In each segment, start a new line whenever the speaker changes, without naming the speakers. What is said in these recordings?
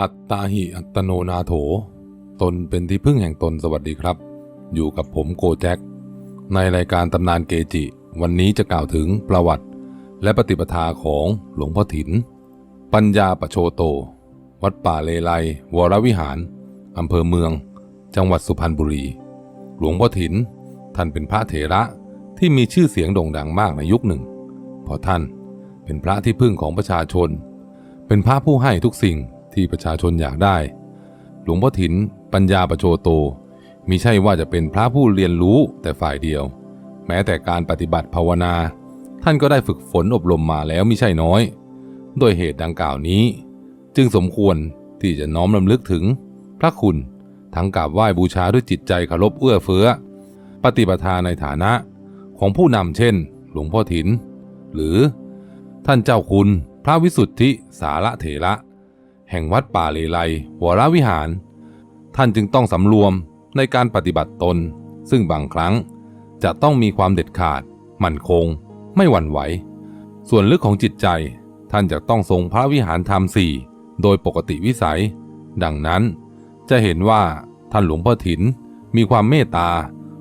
อัตตาหิอัตโนนาโถ ตนเป็นที่พึ่งแห่งตนสวัสดีครับ อยู่กับผมโกแจ็ค ในรายการตำนานเกจิ วันนี้จะกล่าวถึงประวัติ และปฏิปทาของหลวงพ่อถิน ปัญญาปโชโต วัดป่าเลไลวรวิหารอำเภอเมือง จังหวัดสุพรรณบุรี หลวงพ่อถิน ท่านเป็นพระเถระที่มีชื่อเสียงโด่งดังมากในยุคหนึ่ง เพราะท่านเป็นพระที่พึ่งของประชาชน เป็นพระผู้ให้ทุกสิ่ง ที่ประชาชนอยากได้ หลวงพ่อถิน ปัญญาประโชโตมิใช่ว่าจะเป็นพระผู้เรียนรู้แต่ฝ่ายเดียว แม้แต่การปฏิบัติภาวนา ท่านก็ได้ฝึกฝนอบรมมาแล้วมิใช่น้อย ด้วยเหตุดังกล่าวนี้ จึงสมควรที่จะน้อมรำลึกถึง พระคุณทั้งกราบไหว้บูชาด้วยจิตใจเคารพเอื้อเฟื้อ ปฏิปทาในฐานะของผู้นำเช่น หลวงพ่อถิน หรือท่านเจ้าคุณพระวิสุทธิสารเถระ แห่งวัดป่าเลไลวรวิหาร ท่านจึงต้องสำรวมในการปฏิบัติตน ซึ่งบางครั้งจะต้องมีความเด็ดขาด มั่นคง ไม่หวั่นไหว ส่วนลึกของจิตใจท่านจะต้องทรงพระวิหารธรรมสี่โดยปกติวิสัย ดังนั้นจะเห็นว่าท่านหลวงพ่อถินมีความเมตตา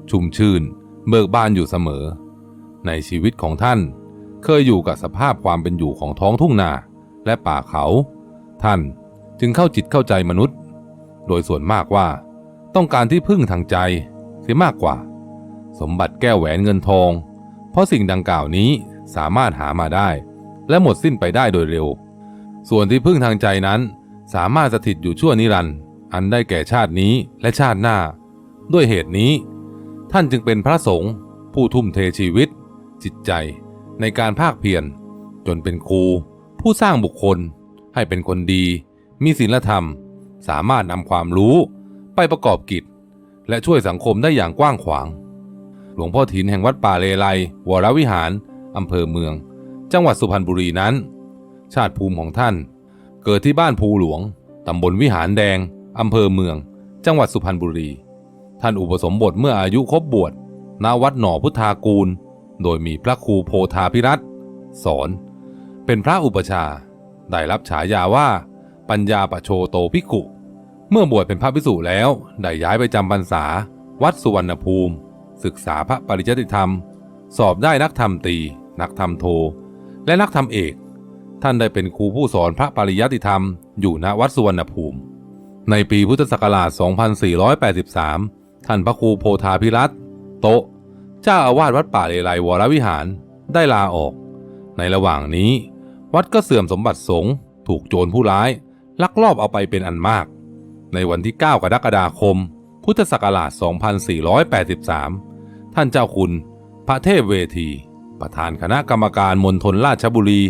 ชุ่มชื่น เบิกบานอยู่เสมอ ในชีวิตของท่านเคยอยู่กับสภาพความเป็นอยู่ของท้องทุ่งนาและป่าเขา ท่านจึงเข้าจิตเข้าใจมนุษย์ โดยส่วนมากว่า ต้องการที่พึ่งทางใจเสียมากกว่า สมบัติแก้วแหวนเงินทอง เพราะสิ่งดังกล่าวนี้สามารถหามาได้ และหมดสิ้นไปได้โดยเร็ว ส่วนที่พึ่งทางใจนั้น สามารถสถิตอยู่ชั่วนิรันดร์อันได้แก่ชาตินี้และชาติหน้า ด้วยเหตุนี้ ท่านจึงเป็นพระสงฆ์ผู้ทุ่มเทชีวิต จิตใจในการภาคเพียรจนเป็นครู ผู้สร้างบุคคล ให้เป็นคนดี มีศีลธรรม สามารถนำความรู้ไปประกอบกิจ และช่วยสังคมได้อย่างกว้างขวาง หลวงพ่อถินแห่งวัดป่าเลไลวรวิหารอำเภอเมือง จังหวัดสุพรรณบุรีนั้น ชาติภูมิของท่าน เกิดที่บ้านภูหลวงตำบลวิหารแดงอำเภอเมือง จังหวัดสุพรรณบุรี ท่านอุปสมบทเมื่ออายุครบบวชณวัดหน่อพุทธากูล โดยมีพระครูโพธาพิรัตสอน เป็นพระอุปชา ได้รับฉายาว่าปัญญาปโชโตภิกุ เมื่อบวชเป็นพระภิกษุแล้ว ได้ย้ายไปจำพรรษา วัดสุวรรณภูมิ ศึกษาพระปริยัติธรรม สอบได้นักธรรมตี นักธรรมโท และนักธรรมเอก ท่านได้เป็นครูผู้สอนพระปริยัติธรรม อยู่ณวัดสุวรรณภูมิ ในปีพุทธศักราช 2483 ท่านพระครูโพธาพิรัตโตเจ้าอาวาสวัดป่าเลไลวรวิหารได้ลาออก ในระหว่างนี้ วัดก็เสื่อมสมบัติสงฆ์ถูกโจรผู้ร้าย ลักลอบเอาไปเป็นอันมาก ในวันที่ 9 กรกฎาคม พุทธศักราช 2483 ท่านเจ้าคุณ พระเทพเวที ประธานคณะกรรมการมณฑลราชบุรี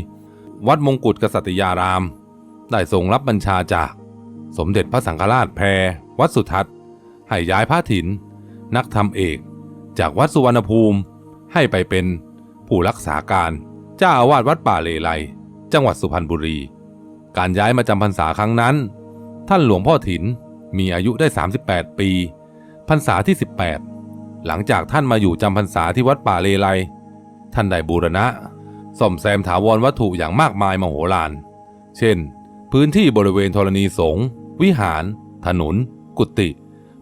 วัดมงกุฎกษัตยาราม ได้ทรงรับบัญชาจากสมเด็จพระสังฆราชแพร วัดสุทัศน์ ให้ย้ายพระถิน นักธรรมเอก จากวัดสุวรรณภูมิให้ไปเป็นผู้รักษาการเจ้าอาวาสวัดป่าเลไล จังหวัดสุพรรณบุรี การย้ายมาจำพรรษาครั้งนั้น ท่านหลวงพ่อถินมีอายุได้ 38 ปี พรรษาที่ 18 หลังจากท่านมาอยู่จำพรรษาที่วัดป่าเลไลท่านได้บูรณะซ่อมแซมถาวรวัตถุอย่างมากมายมโหฬาร เช่น พื้นที่บริเวณธรณีสงฆ์วิหาร ถนน กุฏิ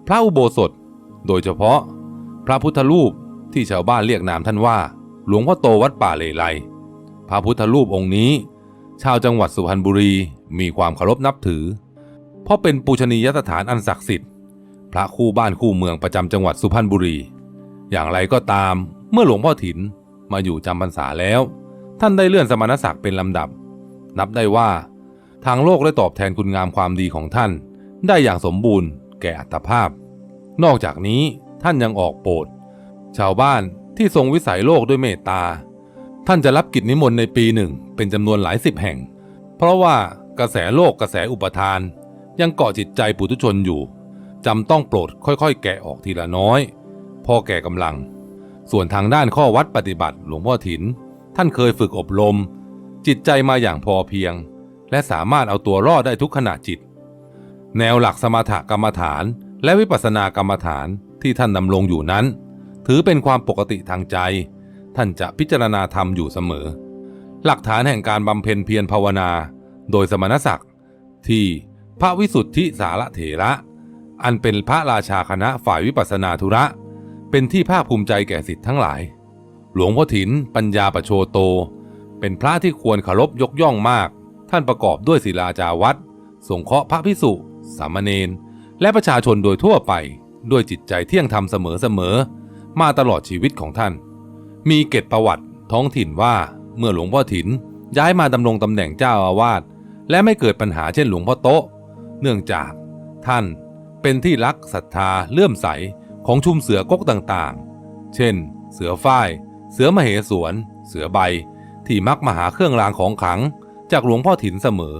พระอุโบสถ โดยเฉพาะ พระพุทธรูปที่ชาวบ้านเรียกนามท่านว่า หลวงพ่อโตวัดป่าเลไลพระพุทธรูปองค์นี้ ชาวจังหวัดสุพรรณบุรีมีความเคารพนับถือ เพราะเป็นปูชนียสถานอันศักดิ์สิทธิ์ พระคู่บ้านคู่เมืองประจำจังหวัดสุพรรณบุรี อย่างไรก็ตามเมื่อหลวงพ่อถินมาอยู่จำพรรษาแล้ว ท่านได้เลื่อนสมณศักดิ์เป็นลำดับ นับได้ว่า ทางโลกได้ตอบแทนคุณงามความดีของท่าน ได้อย่างสมบูรณ์ แก่อัตภาพ นอกจากนี้ท่านยังออกโปรดชาวบ้านที่ทรงวิสัยโลกด้วยเมตตา ท่านจะรับกิจนิมนต์ในปีหนึ่งเป็นจำนวนหลายสิบแห่ง เพราะว่ากระแสโลกกระแสอุปทาน ยังเกาะจิตใจปุถุชนอยู่จำต้องโปรดค่อยๆ แกะออกทีละน้อย พอแก่กำลัง ส่วนทางด้านข้อวัดปฏิบัติหลวงพ่อถิน ท่านเคยฝึกอบรม จิตใจมาอย่างพอเพียง และสามารถเอาตัวรอดได้ทุกขณะจิต แนวหลักสมถกรรมฐาน และวิปัสสนากรรมฐานที่ท่านดำรงอยู่นั้น ถือเป็นความปกติทางใจ ท่านจะพิจารณาธรรมอยู่เสมอ หลักฐานแห่งการบำเพ็ญเพียรภาวนา โดยสมณศักดิ์ที่พระวิสุทธิสารเถระ อันเป็นพระราชาคณะฝ่ายวิปัสสนาธุระ เป็นที่ภาคภูมิใจแก่สิทธิ์ทั้งหลาย หลวงพ่อถินปัญญาปโชโต เป็นพระที่ควรเคารพยกย่องมาก ท่านประกอบด้วยศิลาจาวัดสงเคราะห์พระพิสุสามเณรและประชาชนโดยทั่วไป ด้วยจิตใจเที่ยงธรรมเสมอๆมาตลอดชีวิตของท่าน มีเกตประวัติท้องถิ่นว่าเมื่อหลวงพ่อถินย้ายมาดำรงตำแหน่งเจ้าอาวาสและไม่เกิดปัญหาเช่นหลวงพ่อโต๊ะเนื่องจากท่านเป็นที่รักศรัทธาเลื่อมใสของชุมเสือกกต่างๆ เช่น เสือฝ้าย เสือมเหสวน เสือใบ ที่มักมาหาเครื่องรางของขลัง จากหลวงพ่อถินเสมอ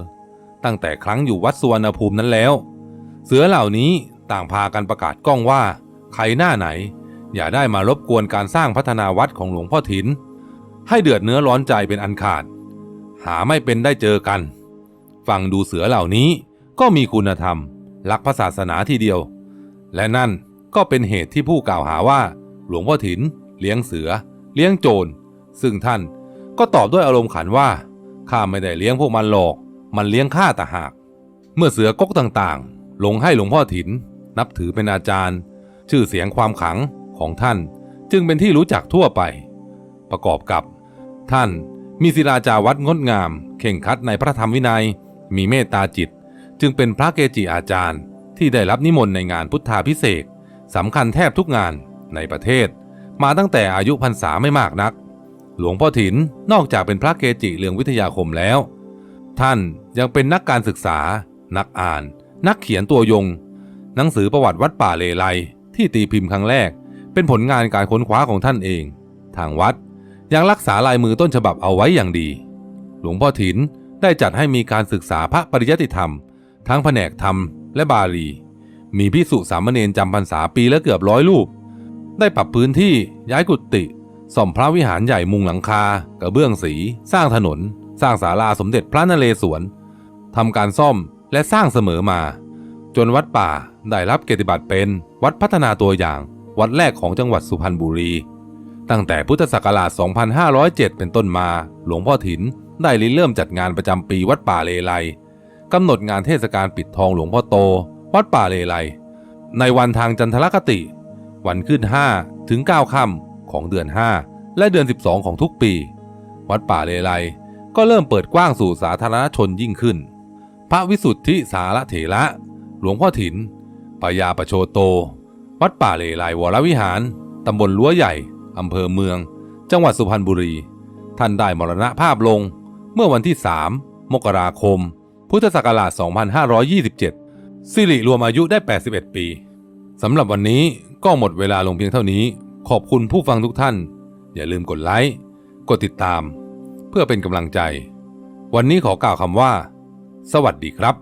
ตั้งแต่ครั้งอยู่วัดสุวรรณภูมินั้นแล้ว เสือเหล่านี้ต่างพากันประกาศก้องว่า ใครหน้าไหน อย่าได้มารบกวนการสร้างพัฒนาวัดของหลวงพ่อถิน ให้เดือดเนื้อร้อนใจเป็นอันขาด หาไม่เป็นได้เจอกัน ฟังดูเสือเหล่านี้ก็มีคุณธรรมรักพระศาสนาทีเดียว และนั่นก็เป็นเหตุที่ผู้กล่าวหาว่า หลวงพ่อถิน เลี้ยงเสือ เลี้ยงโจร ซึ่งท่านก็ตอบด้วยอารมณ์ขันว่าข้าไม่ได้เลี้ยงพวกมันหรอก มันเลี้ยงข้าต่างหาก เมื่อเสือกกต่างๆ ลงให้หลวงพ่อถิน นับถือเป็นอาจารย์ ชื่อเสียงความขัง ของท่านจึงเป็นที่รู้จักทั่วไป ประกอบกับ ท่านมีศิลาจาวัดงดงาม เข่งคัดในพระธรรมวินัย มีเมตตาจิต จึงเป็นพระเกจิอาจารย์ ที่ได้รับนิมนต์ในงานพุทธาพิเศษสำคัญแทบทุกงานในประเทศ มาตั้งแต่อายุพรรษาไม่มากนัก หลวงพ่อถินนอกจากเป็นพระเกจิเรืองวิทยาคมแล้ว ท่านยังเป็นนักการศึกษา นักอ่าน นักเขียนตัวยง หนังสือประวัติวัดป่าเลไลที่ตีพิมพ์ครั้งแรก เป็นผลงานการค้นคว้าของท่านเอง ทางวัดยังรักษาลายมือต้นฉบับเอาไว้อย่างดี หลวงพ่อถินได้จัดให้มีการศึกษาพระปริยัติธรรม ทั้งแผนกธรรมและบาลี มีพิสุสามเณรจำพรรษาปีละเกือบร้อยรูป ได้ปรับพื้นที่ย้ายกุฏิซ่อมพระวิหารใหญ่มุงหลังคากระเบื้องสี สร้างถนน สร้างศาลาสมเด็จพระนเรศวรทำการซ่อมและสร้างเสมอมา จนวัดป่าได้รับเกียรติบัตรเป็นวัดพัฒนาตัวอย่าง วัดแรกของจังหวัดสุพรรณบุรี ตั้งแต่พุทธศักราช 2507 เป็นต้นมา หลวงพ่อถินได้ริเริ่มจัดงานประจำปีวัดป่าเลไลกำหนดงานเทศกาลปิดทองหลวงพ่อโต วัดป่าเลไลในวันทางจันทรคติ วันขึ้น 5 ถึง 9 ค่ำของเดือน 5 และเดือน 12 ของทุกปี วัดป่าเลไลก็เริ่มเปิดกว้างสู่สาธารณชนยิ่งขึ้น พระวิสุทธิสารเถระ หลวงพ่อถินปยาประโชโต วัดป่าเลไลวรวิหาร ตำบลรั้วใหญ่ อำเภอเมือง จังหวัดสุพรรณบุรี ท่านได้มรณภาพลง เมื่อวันที่ 3 มกราคม พุทธศักราช 2527 สิริรวมอายุได้ 81 ปีสำหรับวันนี้ก็หมดเวลาลงเพียงเท่านี้ ขอบคุณผู้ฟังทุกท่าน อย่าลืมกดไลค์ กดติดตาม เพื่อเป็นกำลังใจ วันนี้ขอกล่าวคำว่า สวัสดีครับ